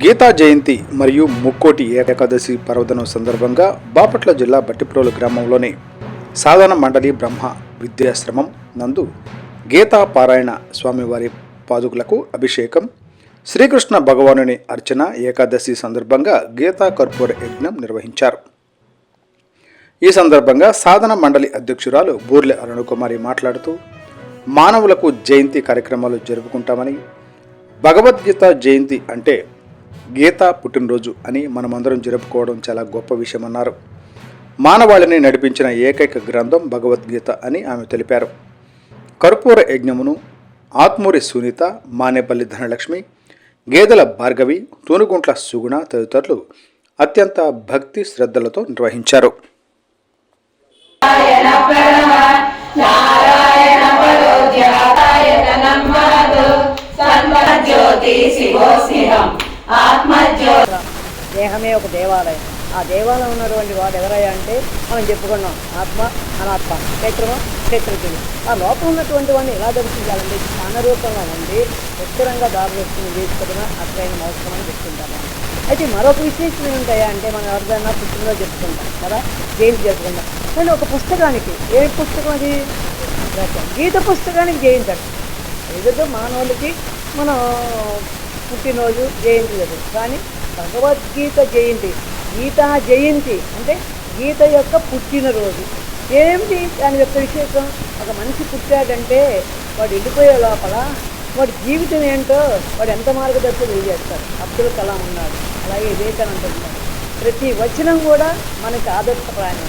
గీతా జయంతి మరియు ముక్కోటి ఏకాదశి పర్వదినం సందర్భంగా బాపట్ల జిల్లా బట్టిప్రోలు గ్రామంలోని సాధన మండలి బ్రహ్మ విద్యాశ్రమం నందు గీతా పారాయణ స్వామివారి పాదుకులకు అభిషేకం శ్రీకృష్ణ భగవానుని అర్చన ఏకాదశి సందర్భంగా గీతా కర్పూర యజ్ఞం నిర్వహించారు. ఈ సందర్భంగా సాధన మండలి అధ్యక్షురాలు బూర్లె అరుణకుమారి మాట్లాడుతూ మానవులకు జయంతి కార్యక్రమాలు జరుపుకుంటామని భగవద్గీత జయంతి అంటే గీత పుట్టినరోజు అని మనమందరం జరుపుకోవడం చాలా గొప్ప విషయమన్నారు. మానవాళిని నడిపించిన ఏకైక గ్రంథం భగవద్గీత అని ఆమె తెలిపారు. కర్పూర యజ్ఞమును ఆత్మూరి సునీత మానేపల్లి ధనలక్ష్మి గేదెల భార్గవి తూనుగుంట్ల సుగుణ తదితరులు అత్యంత భక్తి శ్రద్ధలతో నిర్వహించారు. దేహమే ఒక దేవాలయం. ఆ దేవాలయం ఉన్నటువంటి వాడు ఎవరయ్యా అంటే మనం చెప్పుకున్నాం ఆత్మ అనాత్మ. క్షేత్రము క్షేత్రజ్ఞుడు ఆ లోపల ఉన్నటువంటి వాడిని ఎలా దర్శించాలంటే స్థానరూపంగా ఉండి ఉత్తరంగా దారిదర్శనం వస్తుంది వేసుకున్న అసలైన మౌత్వం అని అయితే మరొక విశేషం ఉంటాయా అంటే మనం ఎవరిదైనా పుస్తకంలో చెప్పుకుంటాం కదా జైలు జరుపుకుంటాం. కానీ ఒక పుస్తకానికి ఏ పుస్తకం అది? గీత పుస్తకానికి జయించాడు ఏదో మానవులకి మనం పుట్టినరోజు జయంతి లేదు కానీ భగవద్గీత జయంతి. గీతా జయంతి అంటే గీత యొక్క పుట్టినరోజు ఏమిటి దాని యొక్క విశేషం? ఒక మనిషి పుట్టాడంటే వాడు వెళ్ళిపోయే లోపల వాడి జీవితం ఏంటో వాడు ఎంత మార్గదర్శనం తెలియజేస్తారు అబ్దుల్ కలాం ఉన్నాడు. అలాగే వివేకానంద ఉన్నాడు. ప్రతి వచనం కూడా మనకి ఆదర్శప్రాయణం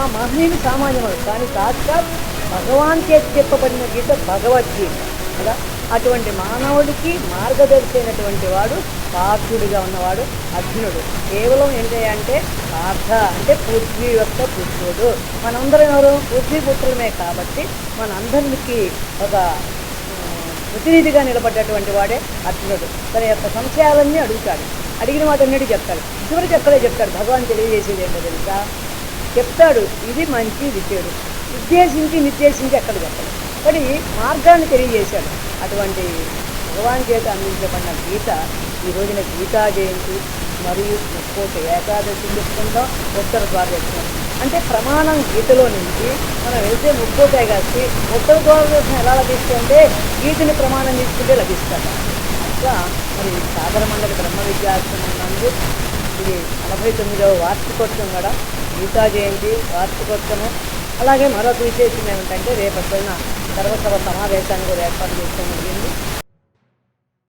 ఆ మహనీయుని సామాన్యముడు కానీ సాక్షాత్ భగవాన్ చేతి చెప్పబడిన గీత భగవద్గీత. కదా? అటువంటి మానవుడికి మార్గదర్శి అయినటువంటి వాడు పార్థుడిగా ఉన్నవాడు అర్జునుడు. కేవలం ఏంటి అంటే పార్థ అంటే పృథ్వీ యొక్క పుత్రుడు. మనందరం ఎవరు? పృథ్వీపుత్రులమే కాబట్టి మనందరికీ ఒక ప్రతినిధిగా నిలబడ్డటువంటి వాడే అర్జునుడు. తన యొక్క సంశయాలన్నీ అడుగుతాడు. అడిగిన వాటన్నిటి చెప్తాడు. చివరికి ఎక్కడే చెప్తాడు. భగవాన్ తెలియజేసేది ఏంటో తెలుసా? చెప్తాడు ఇది మంచి విద్యుడు. ఉద్దేశించి నిర్దేశించి ఎక్కడ చెప్పాడు కానీ మార్గాన్ని తెలియజేశాడు. అటువంటి భగవాన్ చేత అందించబడిన గీత ఈ రోజున గీతా జయంతి మరియు ముక్కోటి ఏకాదశి చెప్పుకుంటాం ఉత్తర ద్వారదర్శనం అంటే ప్రమాణం గీతలో నుంచి మనం వెళ్తే ముక్కోటి ఏకాదశి ఉత్తర ద్వారదర్శనం ఎలా లభిస్తుంటే గీతని ప్రమాణం తీసుకుంటే లభిస్తాం అట్లా మరి సాగర మండలి బ్రహ్మ విద్యాశ్రమం నందు ఇది నలభై తొమ్మిదవ వార్షికోత్సవం కూడా. గీతా జయంతి వార్షికోత్సవం. అలాగే మరొక విశేషం ఏమిటంటే రేపటిన సర్వసభ సమావేశాన్ని కూడా ఏర్పాటు చేసుకోవడం జరిగింది